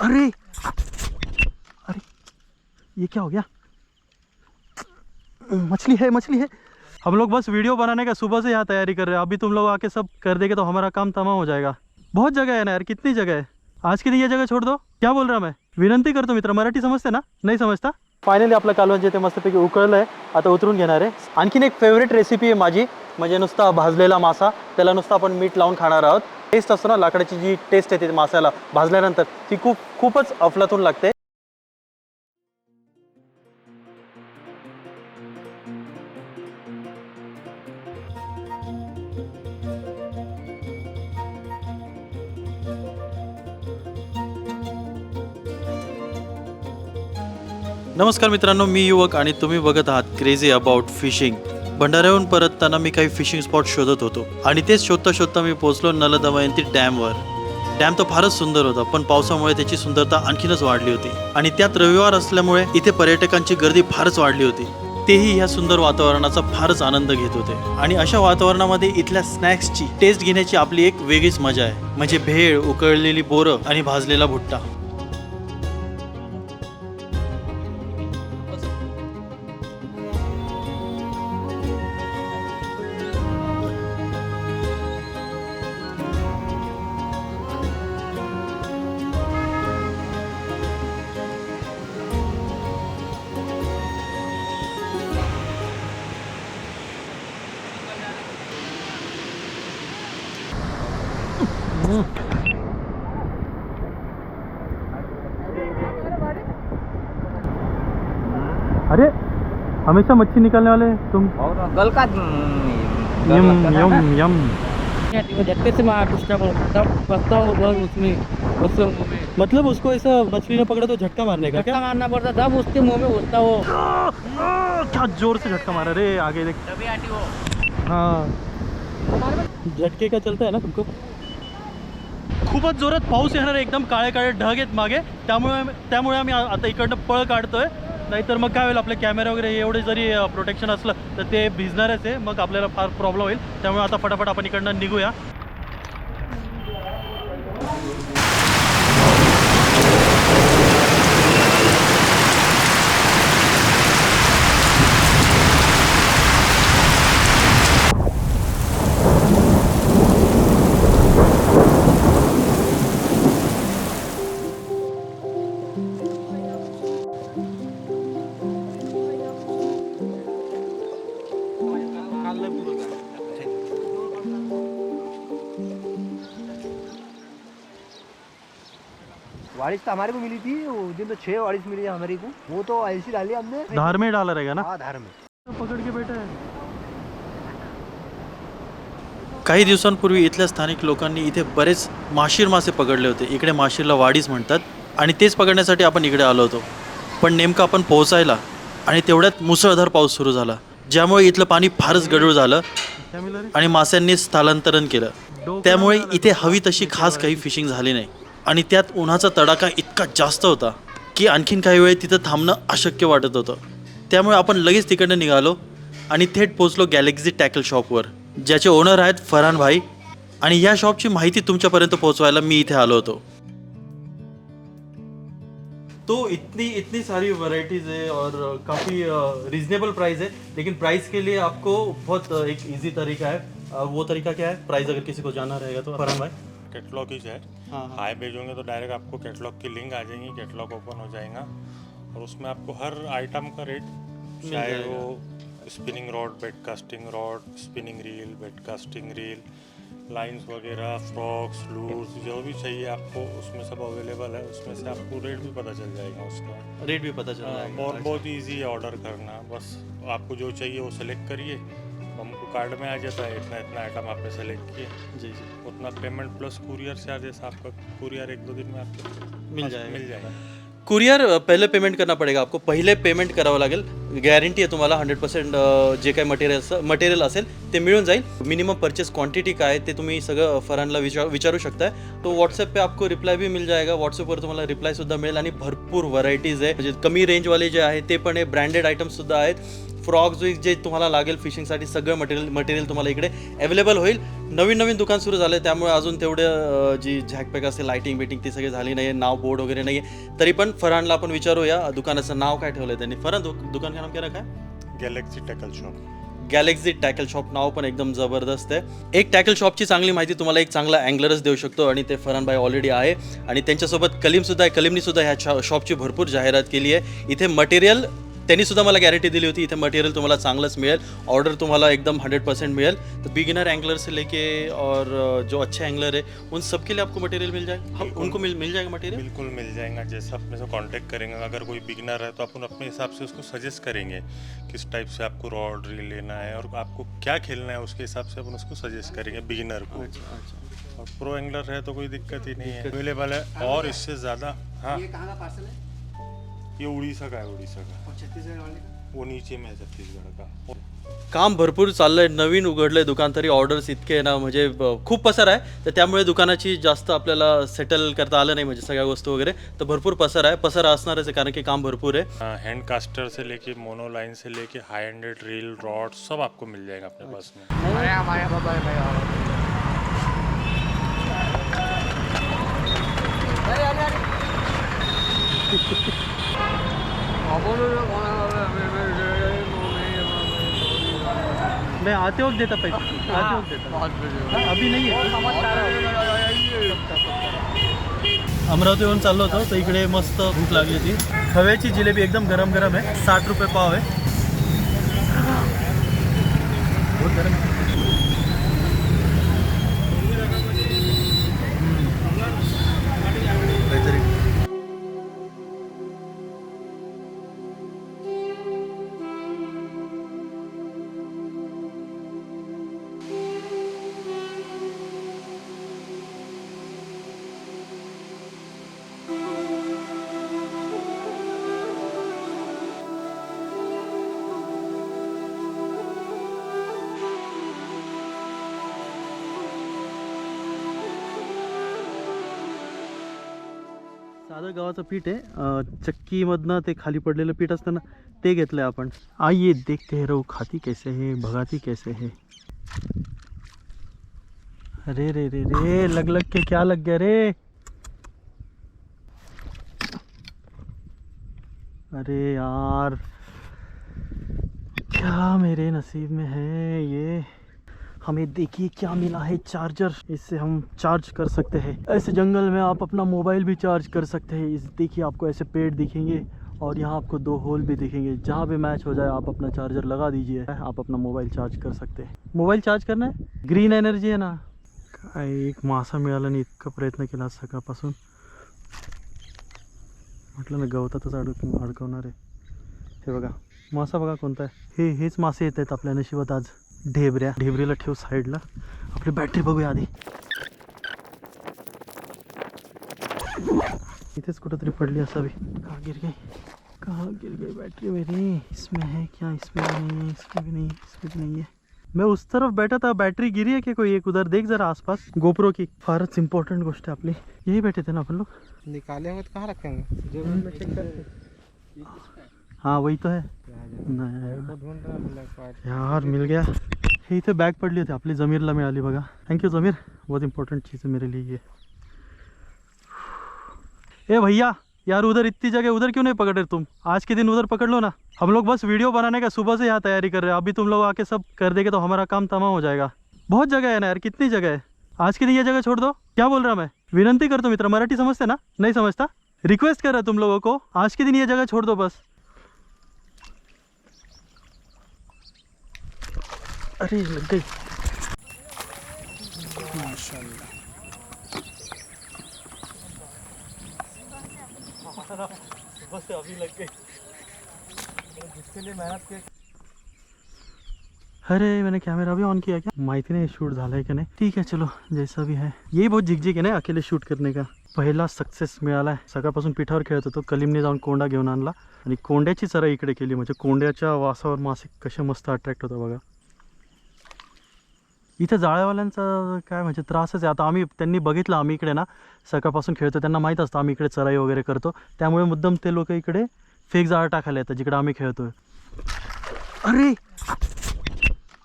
अरे! अरे! ये क्या हो गया? मछली है मछली है। हम लोग बस वीडियो बनाने का सुबह से यहाँ तैयारी कर रहे हैं। अभी तुम लोग आके सब कर देंगे तो हमारा काम तमाम हो जाएगा। बहुत जगह है ना यार, कितनी जगह है? आज के दिन ये जगह छोड़ दो। क्या बोल रहा मैं? विनंती कर करतो मित्र, मराठी समझते ना? नहीं समजता फायनली आपलं कालवण जे ते मस्तपैकी उकळलं आहे आता उतरून घेणार आहे. आणखीन एक फेवरेट रेसिपी आहे माझी म्हणजे नुसता भाजलेला मासा त्याला नुसता आपण मीठ लावून खाणार आहोत. टेस्ट असतो ना लाकडाची जी टेस्ट येते मासाला भाजल्यानंतर ती खूप खूपच अफलातून लागते. नमस्कार मित्रांनो मी युवक आणि तुम्ही बघत आहात क्रेझी अबाउट फिशिंग भंडाऱ्याहून परतताना मी काही फिशिंग स्पॉट शोधत होतो आणि तेच शोधता शोधता मी पोहोचलो नलदमयंती डॅमवर. डॅम तर फारच सुंदर होता पण पावसामुळे त्याची सुंदरता आणखीनच वाढली होती. आणि त्यात रविवार असल्यामुळे इथे पर्यटकांची गर्दी फारच वाढली होती. तेही ह्या सुंदर वातावरणाचा फारच आनंद घेत होते. आणि अशा वातावरणामध्ये इथल्या स्नॅक्सची टेस्ट घेण्याची आपली एक वेगळीच मजा आहे. म्हणजे भेळ उकळलेली बोरं आणि भाजलेला भुट्टा. हमेशा मच्छी निकालने वाले तुम? गल का यम यम यम। झटके से मैं पूछता हूँ हूँ उसमें उससे मतलब उसको ऐसा मछली ने पकड़ा तो झटका मारने का झटका मारना पड़ता तब उसके मुँह में घुसता वो। क्या क्या ज़ोर से झटका मारा रे आगे देख। तभी आती वो। हाँ। झटके का चलता है ना तुमको? खूपच जोरात पाऊस येणार एकदम काळे काळे ढग आहेत मागे. त्यामुळे त्यामुळे आम्ही आता इकडनं पळ काढतोय. नाहीतर मग काय होईल आपले कॅमेरा वगैरे एवढे जरी प्रोटेक्शन असलं तर ते भिजणारच आहे. मग आपल्याला फार प्रॉब्लेम होईल. त्यामुळे आता फटाफट आपण इकडनं निघूया. वारिस तो हमारे को मिली थी उस दिन तो छह वारिस मिली है हमारे को। वो तो ऐसी डाली हमने। धार में डाला रहेगा ना? हाँ धार में। पकड के बेटा काही दिवसांपूर्वी इथल्या स्थानिक लोकांनी इथे बरेच माशीर मासे पकडले होते. इकडे माशीरला वाडीच म्हणतात आणि तेच पकडण्यासाठी आपण इकडे आलो होतो. पण नेमकं आपण पोहोचायला आणि तेवढ्यात मुसळधार पाऊस सुरू झाला ज्यामुळे इथलं पाणी फारच गढूळ झालं आणि मास्यांनी स्थलांतरण केलं. त्यामुळे इथे हवी तशी खास काही फिशिंग झाली नाही. आणि त्यात उन्हाचा तडाखा इतका जास्त होता की आणखीन काही वेळ तिथं थांबणं अशक्य वाटत होतं. त्यामुळे आपण लगेच तिकडनं निघालो आणि थेट पोचलो गॅलेक्झी टॅकल शॉपवर ज्याचे ओनर आहेत फरहान भाई. आणि या शॉपची माहिती तुमच्यापर्यंत पोहोचवायला मी इथे आलो होतो. तो इतनी इतनी सारी वैरायटीज है और काफ़ी रिजनेबल प्राइस है लेकिन प्राइस के लिए आपको बहुत एक इजी तरीका है। वो तरीका क्या है? प्राइस अगर किसी को जाना रहेगा तो फरहान भाई। कैटलॉग ही है। हाँ हाँ। हाई भेजोगे तो डायरेक्ट आपको कैटलॉग की लिंक आ जाएँगी कैटलॉग ओपन हो जाएगा। और उसमें आपको हर आइटम का रेट चाहे वो spinning rod bait casting rod spinning reel bait casting reel lines वगैरह फ्रॉक्स लूज जो भी चाहिए आपको उसमें सब अवेलेबल है। उसमें से आपको रेट भी पता चल जाएगा उसका। रेट भी पता चल हाँ, जाएगा और बहुत ईजी है ऑर्डर करना। बस आपको जो चाहिए वो सेलेक्ट करिए। कार्ड में आ जाता है इतना इतना आइटम आपने सेलेक्ट किए। जी जी। उतना पेमेंट प्लस कुरियर चार्जेस आपका कुरियर एक दो दिन में आपको मिल जाएगा। मिल जाएगा। कुरियर पहिले पेमेंट करना पडेगा आपको। पहिले पेमेंट करावं लागेल। गॅरंटी आहे तुम्हाला हंड्रेड पर्सेंट जे काही मटेरियल मटेरियल असेल ते मिळून जाईल. मिनिमम परचेस क्वांटिटी काय आहे ते तुम्ही सगळं फरानला विचार विचारू शकताय. तो व्हॉट्सअप पे आपको रिप्लाय भी मिल जाएगा. व्हॉट्सअपवर तुम्हाला रिप्लाय सुद्धा मिळेल. आणि भरपूर व्हरायटीज आहे. म्हणजे कमी रेंजवाले जे आहे ते पण आहे ब्रँडेड आयटम्स सुद्धा आहेत. फ्रॉक जे जे तुम्हाला लागेल फिशिंगसाठी सगळं मटेरियल मटेरियल तुम्हाला इकडे अवेलेबल होईल. नवीन नवीन दुकान सुरू झालं आहे त्यामुळे अजून तेवढं जी झॅकपॅक असते लाईटिंग बिटिंग ती सगळी झाली नाही नाव बोर्ड वगैरे नाही आहे तरी पण फरहानला आपण विचारूया दुकानाचं नाव काय ठेवलं आहे त्यांनी? फरहान दु दुकान का नाम क्या? Galaxy tackle shop Galaxy tackle shop नाव पण एकदम जबरदस्त आहे. एक टॅकल शॉपची चांगली माहिती तुम्हाला एक चांगला अँगलरच देऊ शकतो आणि ते फरहान भाई ऑलरेडी आहे. आणि त्यांच्यासोबत कलीमसुद्धा आहे. कलीमनीसुद्धा ह्या शॉपची भरपूर जाहिरात केली आहे. इथे मटेरियल त्यांनी सुद्धा मला गॅरंटी दिली होती इथे मटेरियल तुम्हाला चांगलंच मिळेल. ऑर्डर तुम्हाला एकदम हंड्रेड परसेंट मिळेल. तो बिगिनर एंगलर से लेके और जो अच्छे एंगलर है उन सब के लिए आपको मटेरियल मिल जाएगा हम उनको मिल मिल जाएगा मटेरियल बिल्कुल मिल जाएगा। जैसा अपने से कांटेक्ट करेंगे अगर कोई बिगिनर है तो अपन अपने हिसाब से उसको सजेस्ट करेंगे किस टाइप से आपको रॉड रील लेना है और आपको क्या खेलना है उसके हिसाब से अपन उसको सजेस्ट करेंगे बिगिनर को। और प्रो एंगलर है तो कोई दिक्कत ही नहीं है। अवेलेबल है और इससे ज़्यादा हाँ? ये उड़ीसा का है उड़ीसा का। और छत्तीसगढ़ वाले? का वो नीचे में है छत्तीसगढ़ का। काम भरपूर चाललंय नवीन उघडलंय दुकान तरी ऑर्डर्स इतके ना म्हणजे ब- खूप पसार आहे. तर त्यामुळे दुकानाची जास्त आपल्याला सेटल करता आलं नाही म्हणजे सगळ्या वस्तू वगैरे. तर भरपूर पसार आहे. पसार असणारच आहे कारण की काम भरपूर आहे. हैंड कास्टर से लेके मोनो लाइन से लेके हाई एंडेड रील रॉड सब आपको मिल जाएगा अपने पास में। मैं आते वक्त देता पैसे। आते वक्त देता। अभी नाही अमरावतीवरून चाललो होतो तर इकडे मस्त भूक लागली होती. खव्याची जिलेबी एकदम गरम गरम आहे. साठ रुपये पाव आहे. बहुत गरम. माझं गावाचं पीठ आहे. चक्कीमधनं ते खाली पडलेलं पीठ असतं ना ते घेतलं आहे आपण. आइए देखते हैं रहो खाती कैसे है भगाती कैसे है. अरे रे रे रे लग लग के क्या लग गया रे? अरे यार क्या मेरे नसीब में है ये? हमें देखिए क्या मिला है चार्जर इससे हम चार्ज कर सकते हैं। ऐसे जंगल में आप अपना मोबाइल भी चार्ज कर सकते हैं। इस देखिए आपको ऐसे पेड़ दिखेंगे और यहाँ आपको दो होल भी दिखेंगे। जहाँ भी मैच हो जाए, आप अपना चार्जर लगा दीजिए। आप अपना मोबाइल चार्ज कर सकते हैं। मोबाईल चार्ज करना है? ग्रीन एनर्जी आहे ना? एक मासा मिळाला आणि इतका प्रयत्न केला सकाळपासून म्हटलं ना गवतातच अडक अडकवणार आहे. हे बघा, मासा बघा कोणता आहे. हे, हेच मासे येत आहेत आपल्या नशिबात आज. ढेबऱ्या ढेबरीला ठेव साईडला आपली बॅटरी बघूया आधी इथेच कुठंतरी पडली असावी कहाँ गिर गई? कहाँ गिर गई बैटरी मेरी? इसमें है क्या? इसमें भी नहीं है इसमें भी नहीं है इसमें भी नहीं है। मैं उस तरफ़ बैठा था बैटरी गिरी है क्या कोई? एक उधर देख जरा आसपास। गोप्रो की। फारच इम्पोर्टेंट गोष्ट है अपनी। यही बैठे थे ना अपन लोग? निकाले होंगे तो कहाँ रखेंगे? जेब चेक करते हाँ वही तो है। नाही ढूंढ रहा ब्लैक वाइट यार मिल गया। हे इथे बॅग पडली होती आपली जमीरला मिळाली बघा थँक्यू जमीर। बहुत इंपॉर्टेंट चीज़ है मेरे लिए ये। ए भैया यार उधर इतनी जगह उधर क्यों नहीं पकड़ रहे तुम? आज के दिन उधर पकड़ लो ना। हम लोग बस वीडियो बनाने का सुबह से यहाँ तैयारी कर रहे हैं। अभी तुम लोग आके सब कर देंगे तो हमारा काम तमाम हो जाएगा। बहुत जगह है ना यार कितनी जगह है? आज के दिन ये जगह छोड़ दो। क्या बोल रहा मैं? विनंती करतो मित्र मराठी समझते ना? नहीं समझता? रिक्वेस्ट कर रहा तुम लोगों को आज के दिन ये जगह छोड़ दो बस। अरे लग गई अरे मैंने कैमरा भी ऑन किया क्या? माहिती नाही शूट झालंय की नाही? ठीक आहे चलो जैसा भी है। ये बहुत झिकझिक आहे ना अकेले शूट करने का। पहिला सक्सेस मिळाला आहे सकाळपासून पिठावर खेळत होतो कलीमने जाऊन कोंडा घेऊन आणला. आणि कोंड्याची चरा इकडे केली. म्हणजे कोंड्याच्या वासावर मासे कसे मस्त अट्रॅक्ट होतं बघा. इथे जाळ्यावाल्यांचा काय म्हणजे त्रासच आहे. आता आम्ही त्यांनी बघितलं आम्ही इकडे ना सकाळपासून खेळतो त्यांना माहीत असतं आम्ही इकडे चराई वगैरे करतो. त्यामुळे मुद्दाम ते लोक इकडे फेक जाळं टाकायला येतात जिकडे आम्ही खेळतोय. अरे!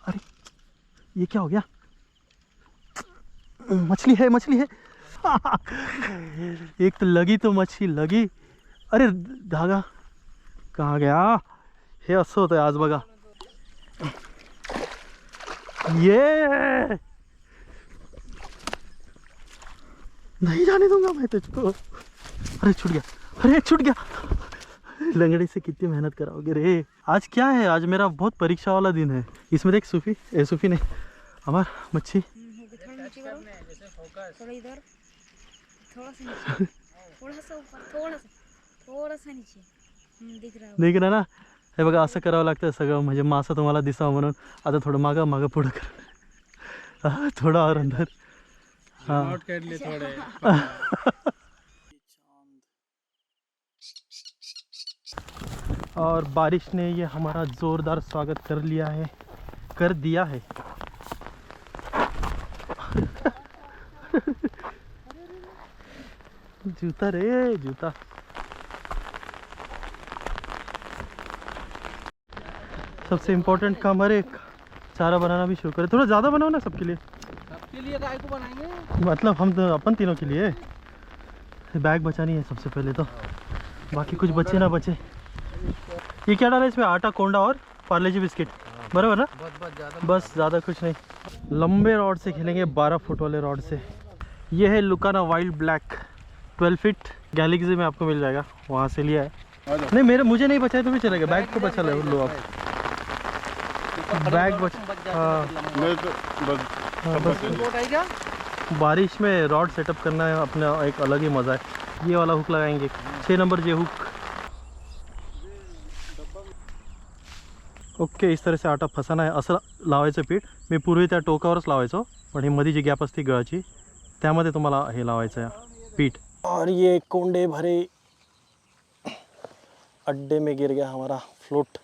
अरे! ये क्या हो गया? मछली है मछली है. एक तो लगी तो मच्छी लगी. अरे धागा. कहाँ गया? हे असं होतं आज बघा. ये नहीं जाने दूँगा मैं तुझको। अरे छूट गया। अरे छूट गया। लंगड़े से कितनी मेहनत कराओगे रे। आज क्या है? आज मेरा बहुत परीक्षा वाला दिन है। इसमें देख सूफी। ए सूफी ने हमार मच्छी। थोड़ा नीचे। करो थोड़ा इधर थोड़ा सा। थोड़ा सा थोड़ा सा नीचे दिख रहा है ना? हे बघा असं करावं लागतं सगळं. म्हणजे मासा तुम्हाला दिसावं म्हणून. आता थोडं मागं मागं पुढं कर. थोडं और अंदर हा और बारिश ने ये हमारा ज़ोरदार स्वागत कर लिया है. कर दिया है. जूता रे जूता. सबसे इम्पोर्टेंट काम अरे चारा बनाना भी शुरू करें। थोड़ा ज़्यादा बनाओ ना सबके लिए। सबके लिए गाय को बनाएँगे। मतलब हम तो अपन तीनों के लिए। बैग बचानी है सबसे पहले तो। बाकी कुछ बचे ना बचे। ये क्या डाला इसमें? आटा कोंडा और पार्ले जी बिस्किट। बराबर ना? बस ज़्यादा कुछ नहीं। लंबे रॉड से खेलेंगे 12 फुट वाले रॉड से। ये है लुकाना wild black. Twelve feet Galaxy में आपको मिल जाएगा। वहाँ से लिया है। नहीं मेरे मुझे नहीं बचा है तो भी चलेगा बैग तो बचा लो लो आप। बैग बच हाँ। मैं तो बस हाँ, बस। बोट है। क्या? बारिश में रॉड सेटअप करना है अपना एक अलग ही मज़ा आहे ये वाला हुक लगाएंगे। छः नंबर जे हुक। ओके इस तरह से आटा फसाना आहे असं लावायचं पीठ। मी पूर्वी त्या टोकावरच लावायचो पण ही मध्ये जी गॅप असते गळाची त्यामध्ये तुम्हाला हे लावायचं आहे पीठ. और ये कोंडे भरे अड्डे में गिर गया हमारा फ्लोट।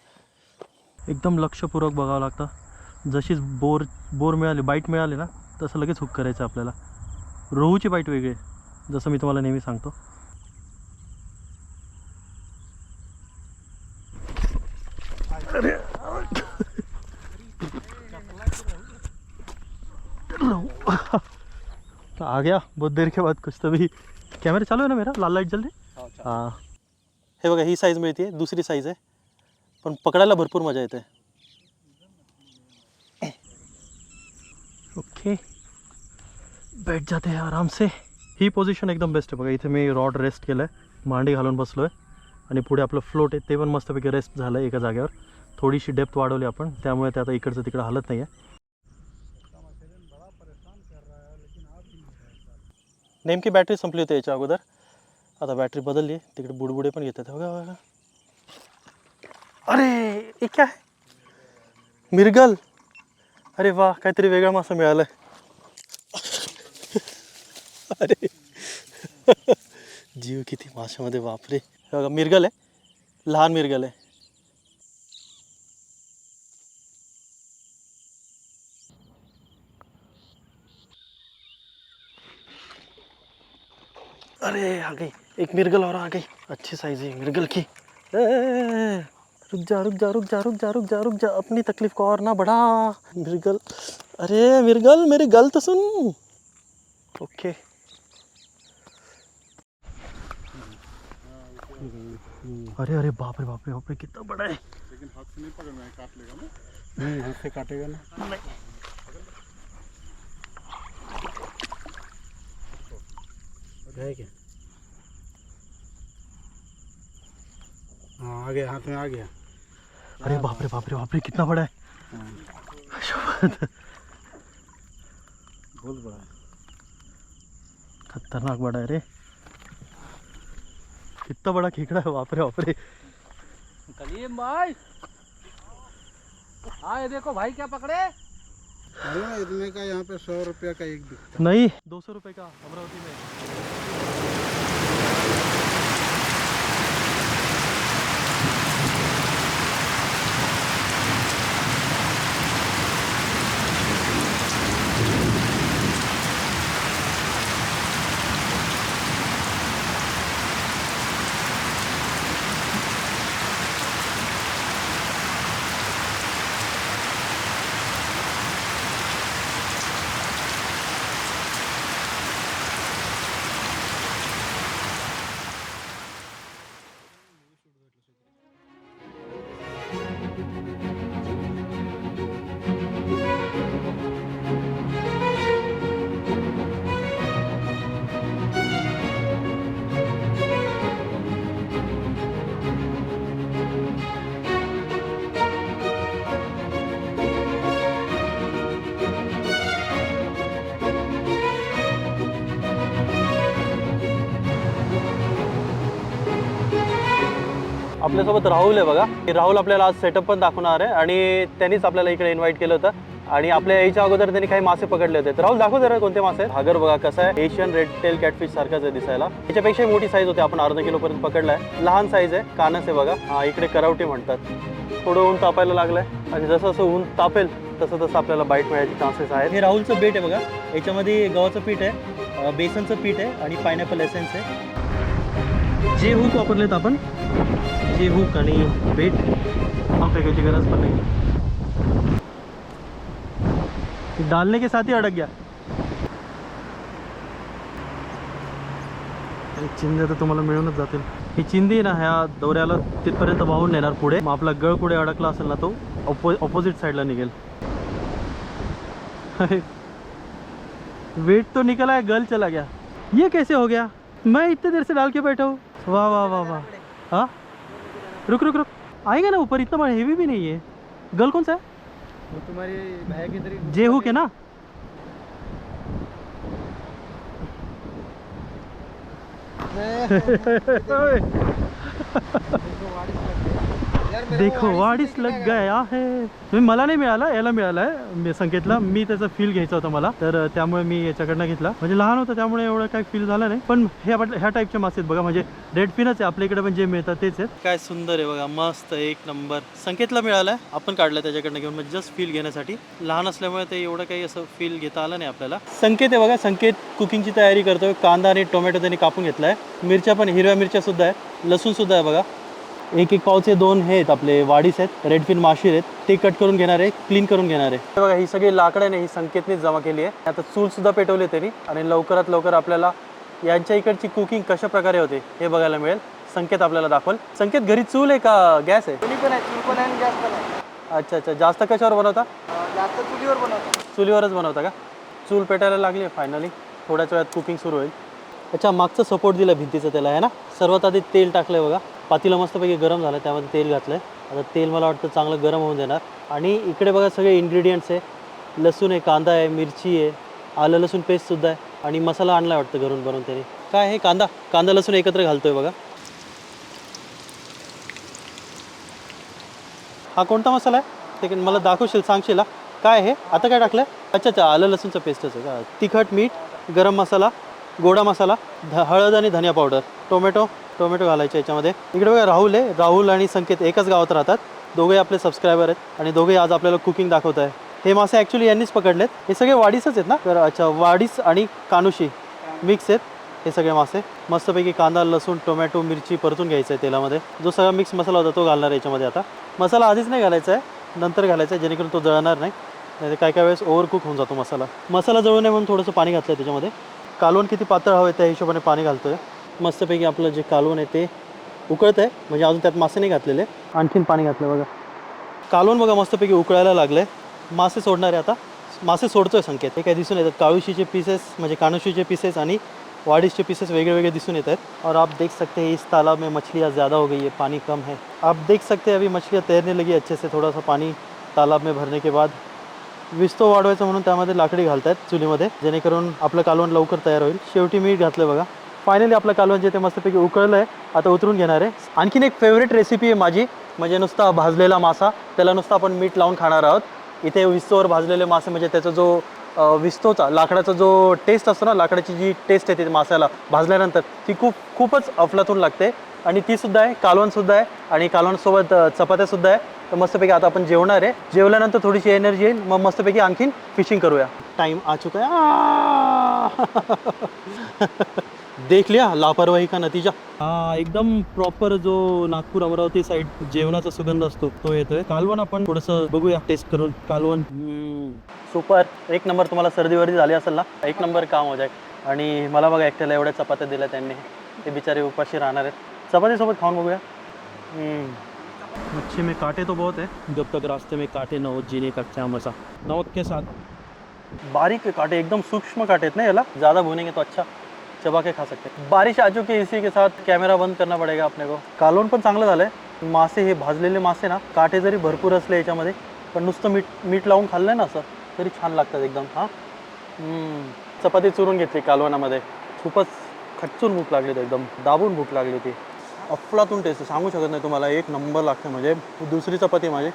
एकदम लक्षपूर्वक बघावं लागतं. जशीच बोर बोर मिळाली बाईट मिळाली ना तसं लगेच हुक करायचं आपल्याला. रोहूची बाईट वेगळी आहे जसं मी तुम्हाला नेहमी सांगतो. आ गया बहुत देर के बाद कुछ तभी कॅमेरा चालू आहे ना मेरा? लाल लाइट जल रही हां. हे बघा ही साईज मिळते दुसरी साईज आहे. पण पकडायला भरपूर मजा येते. ओके. बैठ जाते हैं आराम से. ही पोझिशन एकदम बेस्ट आहे बघा. इथे मी रॉड रेस्ट केलं आहे मांडी घालून बसलो आहे आणि पुढे आपलं फ्लोट आहे ते पण मस्तपैकी रेस्ट झालं आहे एका जागेवर. थोडीशी डेप्थ वाढवली आपण. त्यामुळे ते आता इकडचं तिकडं हालत नाही आहे नेमकी बॅटरी संपली होती याच्या अगोदर. आता बॅटरी बदलली. आहे तिकडे बुडबुडे पण घेतात बघा बघा. अरे हे काय मिरगल? अरे वा काहीतरी वेगळा मासा मिळाला अरे जीव किती माशामध्ये बापरे. बघा मिरगल आहे. लहान मिरगल आहे. अरे आ गई. एक मिर्गल और आ गई. अच्छी साइज है मिर्गल की. ए, रुक जा रुक जा रुक जा रुक जा रुक जा रुक जा। अपनी तकलीफ़ को और ना बढ़ा। मिर्गल अरे मिर्गल मेरी गल तो सुन। ओके। अरे अरे बाप रे बाप रे बाप रे कितना बड़ा है। लेकिन हाथ से नहीं पकड़ना है काट लेगा ना? नहीं हाथ से काटेगा ना। है क्या? हाँ आ गया हाथ में आ गया। अरे बाप रे बाप रे बाप रे कितना बड़ा है। बहुत बड़ा है। खतरनाक बड़ा है रे। कितना बड़ा खेकड़ा है बाप रे बाप रे। कलीम भाई। हाँ ये देखो भाई क्या पकड़े? इतने का यहाँ पे सौ रुपया का एक बिकता। नहीं दो सौ रुपये का अमरावती में। आपल्यासोबत राहुल आहे बघा. राहुल आपल्याला आज सेटअप पण दाखवणार आहे आणि त्यांनीच आपल्याला इकडे इन्व्हाइट केलं होतं. आणि आपल्या यायच्या अगोदर त्यांनी काही मासे पकडले होते. तर राहुल दाखव जरा कोणते मासे आहेत. हागर बघा कसं आहे. एशियन रेड टेल कॅटफिश सारखाच आहे दिसायला. याच्यापेक्षा मोठी साईज होते. आपण अर्धा किलो पर्यंत पकडलाय. लहान साईज आहे. कानस आहे बघा. हा इकडे करावटी म्हणतात. थोडं ऊन तापायला लागलंय. आणि जसं जसं ऊन तापेल तसं तसं आपल्याला बाईट मिळायचे चान्सेस आहेत. हे राहुलचं बेट आहे बघा. याच्यामध्ये गव्हाचं पीठ आहे बेसनचं पीठ आहे आणि पायनॅपल एसेन्स आहे. जे हुक वापरलेत आपण जे हुक आणि बेट फेकायची गरज पण नाही. डालने के साथ ही अडक गया. चिंदे तर तुम्हाला मिळूनच जातील. ही चिंदी ना ह्या दौऱ्याला तिथपर्यंत वाहून नेणार पुढे. मग आपला गळ कुठे अडकला असेल ना तो ऑपो ऑपोजिट साईडला निघेल. वेट तो निकला है गल चला गया. ये कैसे हो गया? मैं इतने देर से डाल के बैठा हूँ. वाह वाह वाह वाह. हाँ? रुक रुक रुक. आएगा ना ऊपर? इतना बड़ा हेवी भी नहीं है। गल कौन सा है? वो तुम्हारी की तरी जेहू के ना? देखो वाढीच लग गया है। तुम्ही मला नाही मिळाला याला मिळाला आहे संकेतला मी त्याचा फील घ्यायचा होता मला. तर त्यामुळे मी याच्याकडनं घेतला. म्हणजे लहान होतं त्यामुळे एवढं काही फील झालं नाही. पण ह्या टाईपचे मासे आहेत बघा. म्हणजे रेड फिनच आहे आपल्या इकडे पण जे मिळतात तेच आहेत. काय सुंदर आहे बघा मस्त एक नंबर संकेतला मिळालाय. आपण काढलं त्याच्याकडनं घेऊन म्हणजे जस्ट फील घेण्यासाठी. लहान असल्यामुळे ते एवढं काही असं फील घेता आलं नाही आपल्याला. संकेत आहे बघा संकेत कुकिंगची तयारी करतोय. कांदा आणि टोमॅटो त्यांनी कापून घेतलाय. मिरच्या पण हिरव्या मिरच्या सुद्धा आहे. लसूण सुद्धा आहे बघा. एक एक पावचे दोन हे आहेत आपले वाडीस आहेत रेडफिन माशीर आहेत ते कट करून घेणार आहे क्लीन करून घेणार आहे. बघा ही सगळी लाकडाने ही संकेतनेच जमा केली आहे. आता चूल सुद्धा पेटवली त्यांनी आणि लवकरात लवकर आपल्याला यांच्या इकडची कुकिंग कशा प्रकारे होते हे बघायला मिळेल. संकेत आपल्याला दाखवल. संकेत घरी चूल आहे का? गॅस आहे? चुली पण आहे चूल पण आहे आणि गॅस पण आहे. अच्छा अच्छा. जास्त कशावर बनवता? जास्त चुलीवर बनवतो. चुलीवरच बनवता का? चूल पेटायला लागली आहे फायनली थोड्याच वेळात कुकिंग सुरू होईल. त्याच्या मागचं सपोर्ट दिलं भिंतीचं त्याला आहे ना? सर्वात आधी तेल टाकलं बघा. पातीला मस्तपैकी गरम झालं त्यामध्ये तेल घातलं आता तेल मला वाटतं चांगलं गरम होऊन देणार. आणि इकडे बघा सगळे इन्ग्रेडियंट्स आहे. लसूण आहे कांदा आहे मिरची आहे. आलं लसूण पेस्टसुद्धा आहे. आणि मसाला आणला वाटतं घरून बनवून त्याने. काय आहे कांदा? कांदा लसूण एकत्र घालतोय बघा. हा कोणता मसाला आहे? ते मला दाखवशील सांगशील काय आहे आता काय टाकलं अच्छा अच्छा आलं लसूणचं पेस्टच आहे का तिखट मीठ गरम मसाला. गोडा मसाला ध हळद आणि धनिया पावडर टोमॅटो टोमॅटो घालायचे याच्यामध्ये. इकडे बघा राहुल आहे. राहुल आणि संकेत एकाच गावात राहतात. दोघे आपले सबस्क्रायबर आहेत आणि दोघे आज आपल्याला कुकिंग दाखवत आहे. हे मासे ॲक्च्युली यांनीच पकडलेत. हे सगळे वाडीसच आहेत ना? तर अच्छा वाडीस आणि कानुशी मिक्स आहेत हे सगळे मासे. मस्तपैकी कांदा लसूण टोमॅटो मिरची परतून घ्यायचं आहे तेलामध्ये. जो सगळा मिक्स मसाला होता तो घालणार आहे याच्यामध्ये आता. मसाला आधीच नाही घालायचा आहे. नंतर घालायचा आहे जेणेकरून तो जळणार नाही. नाही काय काय वेळेस ओव्हरकुक होऊन जातो मसाला. मसाला जळू नये म्हणून थोडंसं पाणी घातलं आहे त्याच्यामध्ये. कालवण किती पातळ हवं आहे त्या हिशोबाने पाणी घालतो आहे मस्तपैकी आपलं जे कालवण आहे ते उकळतं आहे. म्हणजे अजून त्यात मासे नाही घातलेले. आणखीन पाणी घातलं बघा. कालवण बघा मस्तपैकी उकळायला लागले मासे सोडणार आहे आता. मासे सोडतोय संकेत. हे काय दिसून येतात. काळुशीचे पीसेस म्हणजे कानुशीचे पीसेस आणि वाडिश के पीसेस वेगळे वेगळे दिसून येत आहेत और आप देख सकते हैं इस तालाब में मछलियाँ ज़्यादा हो गई है पानी कम है। आप देख सकते हैं अभी मछलियाँ तैरने लगी अच्छे से। थोड़ा सा पानी तालाब में भरने के बाद विस्तो वाढवायचं म्हणून त्यामध्ये लाकडी घालतायत चुलीमध्ये. जेणेकरून आपलं कालवण लवकर तयार होईल. शेवटी मीठ घातलं बघा. फायनली आपलं कालवण जे ते मस्तपैकी उकळलं आहे आता उतरून घेणार आहे. आणखीन एक फेवरेट रेसिपी आहे माझी. म्हणजे नुसता भाजलेला मासा. त्याला नुसता आपण मीठ लावून खाणार आहोत. इथे विस्तोवर भाजलेले मासे म्हणजे त्याचा जो विस्तोचा लाकडाचा जो टेस्ट असतो ना लाकडाची जी टेस्ट येते मासाला भाजल्यानंतर ती खूप खूपच अफलातून लागते. आणि ती सुद्धा आहे कालवणसुद्धा आहे आणि कालवणसोबत चपात्यासुद्धा आहे. तर मस्तपैकी आता आपण जेवणार आहे. जेवल्यानंतर थोडीशी एनर्जी येईल. मग मस्तपैकी आणखीन फिशिंग करूया. टाइम आ चुका है देख लिया लापरवाही का नतीजा? हा एकदम प्रॉपर जो नागपूर अमरावती साईड जेवणाचा सुगंध असतो तो येतोय. कालवण आपण थोडंसं बघूया टेस्ट करून. कालवण. सुपर एक नंबर तुम्हाला सर्दी वर्दी झाली असेल ना? एक नंबर काम हो जाय आणि मला बघा एकट्याला एवढ्या चपात्या दिल्या त्यांनी. ते बिचारे उपाशी राहणार आहेत. चपातीसोबत खाऊन बघूया. मच्छी में कांटे तो बहुत है। जब तक रास्ते में कांटे न हो जीने का क्या मजा। नमक के साथ। बारीक कांटे एकदम सूक्ष्म कांटे हैं ना याला? ज़्यादा भुनेंगे तो अच्छा चबा के खा सकते हैं। बारिश आ चुकी है इसी के साथ कॅमेरा बंद करना पडेगा अपने को। कालवण पण चांगलं झालंय. मासे हे भाजलेले मासे ना काटे जरी भरपूर असले याच्यामध्ये पण नुसतं मीठ मीठ लावून खाल्लंय ना असं तरी छान लागतात एकदम हां? हम्म. चपाती चुरून घेतली कालवणामध्ये खूपच खच्चून भूक लागली होती एकदम दाबून भूक लागली होती. अफलातून टेस्ट सांगू शकत नाही तुम्हाला. एक नंबर लागते म्हणजे. दुसरी चपाती माझी.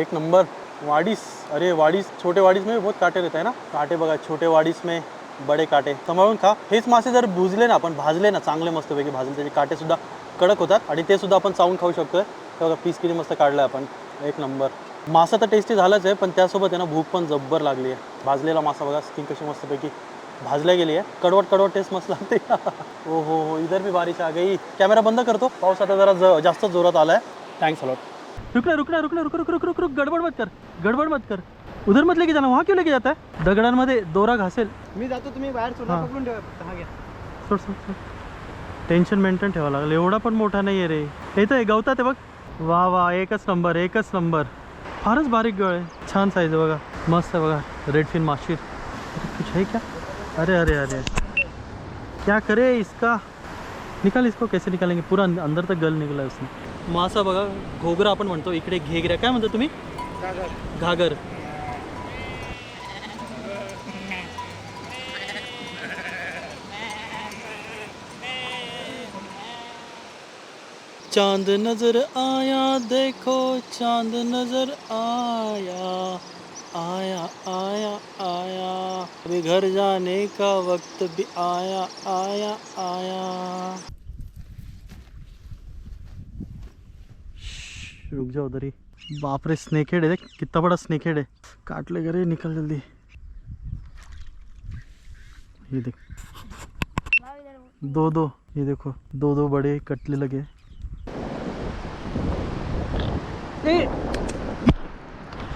एक नंबर. वाडीस. अरे वाडीस. छोटे वाडीस में बहुत काटे रहते हैं ना? काटे बघा. छोटे वाडीस में बडे काटे. सांभाळून खा. हेच मासे जर भुजले ना आपण भाजले ना चांगले मस्तपैकी भाजले त्याचे काटे सुद्धा कडक होतात आणि ते सुद्धा आपण चावून खाऊ शकतोय. तर बघा पीस किती मस्त काढलं आपण. एक नंबर. मासा तर टेस्टी झालाच आहे पण त्यासोबत आहे ना भूक पण जब्बर लागली आहे. भाजलेला मासा बघा स्किन कशी मस्तपैकी भाजल्या गेली आहे. कडवट कडवट टेस्ट मस्त लागते. हो हो हो. इधर भी बारिश आ गई. कॅमेरा बंद करतो पाऊस आता जरा ज- जास्त जोरात आलाय. थँक्स अलॉट रुकना रुकना रुकना रुक रुक रुक रुक रुक गडबड मत कर. गडबड मत कर. उधर मत लेके जाना. वहाँ क्यों लेके जाता है? दगडांमध्ये दोरा घासेल. मी जातो तुम्ही बाहेर सोडा. पकडून ठेवा. हा घ्या. सोड सोड सोड. टेन्शन मेंटेन ठेवावं लागेल. एवढा पण मोठा नाही आहे रे येतं आहे गवतात आहे बघ. वा वा. एकच नंबर एकच नंबर फारच बारीक गळ आहे. छान साईज आहे बघा. मस्त आहे बघा. रेड फिन माशीर कुछ है क्या? अरे अरे अरे। क्या करे इसका? निकाल इसको, कैसे निकालेंगे? पूरा अंदर तक गल निकला उसने। मासा बघा घोगरा आपण म्हणतो इकडे घेगऱ्या काय म्हणतो तुम्ही? घागर। चाँद नज़र आया, देखो चाँद नज़र आया। आया आया आया। अभी घर जाने का वक्त भी आया आया आया। रुक जाओ उधर ही। बाप रे स्नेक हेड है देख कितना बड़ा स्नेक हेड है। काट ले रे निकल जल्दी। ये देख। दो दो ये देखो दो दो बड़े कटले लगे